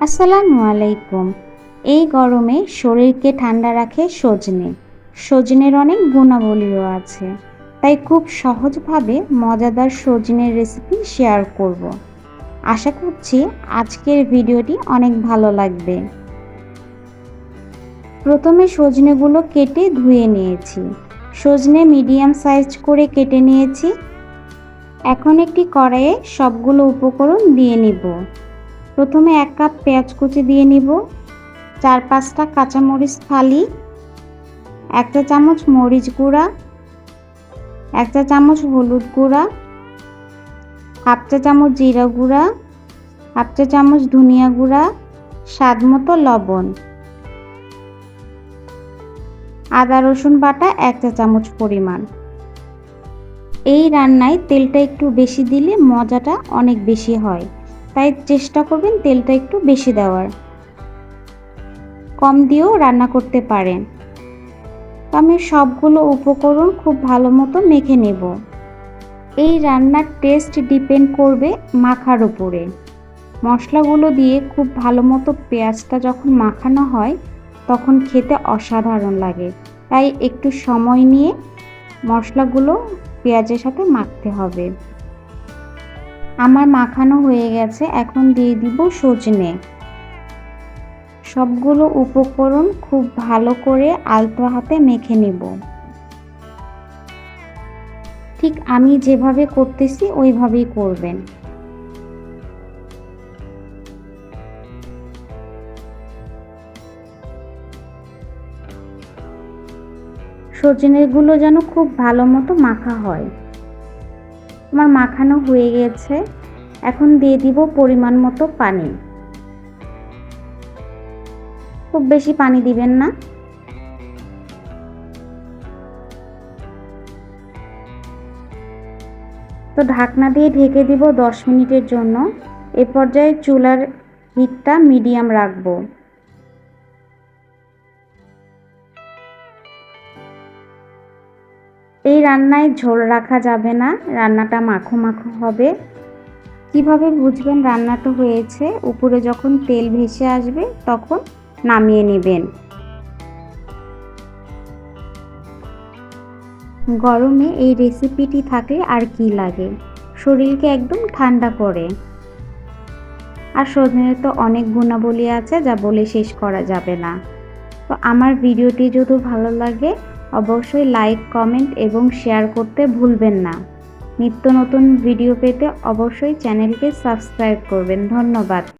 আসসালামু আলাইকুম। এই গরমে শরীরকে ঠান্ডা রাখে সজনে। সজনের অনেক গুণাবলীও আছে। তাই খুব সহজভাবে মজাদার সজনের রেসিপি শেয়ার করব। আশা করছি আজকের ভিডিওটি অনেক ভালো লাগবে। প্রথমে সজনেগুলো কেটে ধুয়ে নিয়েছি। সজনে মিডিয়াম সাইজ করে কেটে নিয়েছি। এখন একটি কড়াইয়ে সবগুলো উপকরণ দিয়ে নিব। প্রথমে এক কাপ পেঁয়াজ কুচি দিয়ে নিব, চার পাঁচটা কাঁচামরিচ ফালি এক চা চামচ মরিচ গুঁড়া এক চা চামচ হলুদ গুঁড়া, হাফ চা চামচ জিরা গুঁড়া, হাফ চা চামচ ধনিয়া গুঁড়া, স্বাদ মতো লবণ। আদা, রসুন বাটা এক চা চামচ পরিমাণ। এই রান্নায় তেলটা একটু বেশি দিলে মজাটা অনেক বেশি হয়। তাই চেষ্টা করবেন তেলটা একটু বেশি দেওয়ার। কম দিয়েও রান্না করতে পারেন। আমি সবগুলো উপকরণ খুব ভালো মতো মেখে নেব। এই রান্নার টেস্ট ডিপেন্ড করবে মাখার উপরে। মশলাগুলো দিয়ে খুব ভালো মতো পেঁয়াজটা যখন মাখানো হয়, তখন খেতে অসাধারণ লাগে। তাই একটু সময় নিয়ে মশলাগুলো পেঁয়াজের সাথে মাখতে হবে। আমার মাখানো হয়ে গেছে, এখন দিয়ে দিব সজনে। সবগুলো উপকরণ খুব ভালো করে আলতো হাতে মেখে নেব। ঠিক আমি যেভাবে করতেছি, ওইভাবেই করবেন। সজনেগুলো যেন খুব ভালো মতো মাখা হয়। আমার মাখানো হয়ে গেছে। এখন দিয়ে দিব পরিমাণ মতো পানি। খুব বেশি পানি দিবেন না। তো ঢাকনা দিয়ে ঢেকে দিব দশ মিনিটের জন্য। এ পর্যায়ে চুলার হিটটা মিডিয়াম রাখব। এই রান্নায় ঝোল রাখা যাবে না, রান্নাটা মাখো মাখো হবে। কীভাবে বুঝবেন রান্নাটা হয়েছে? উপরে যখন তেল ভেসে আসবে, তখন নামিয়ে নেবেন। গরমে এই রেসিপিটি থাকলে আর কি লাগে? শরীরকে একদম ঠান্ডা করে। আর সজনের তো অনেক গুণাবলী আছে, যা বলে শেষ করা যাবে না। তো আমার ভিডিওটি যদি ভালো লাগে অবশ্যই লাইক কমেন্ট এবং শেয়ার করতে ভুলবেন না। নিত্য নতুন ভিডিও পেতে অবশ্যই চ্যানেলকে সাবস্ক্রাইব করবেন। ধন্যবাদ।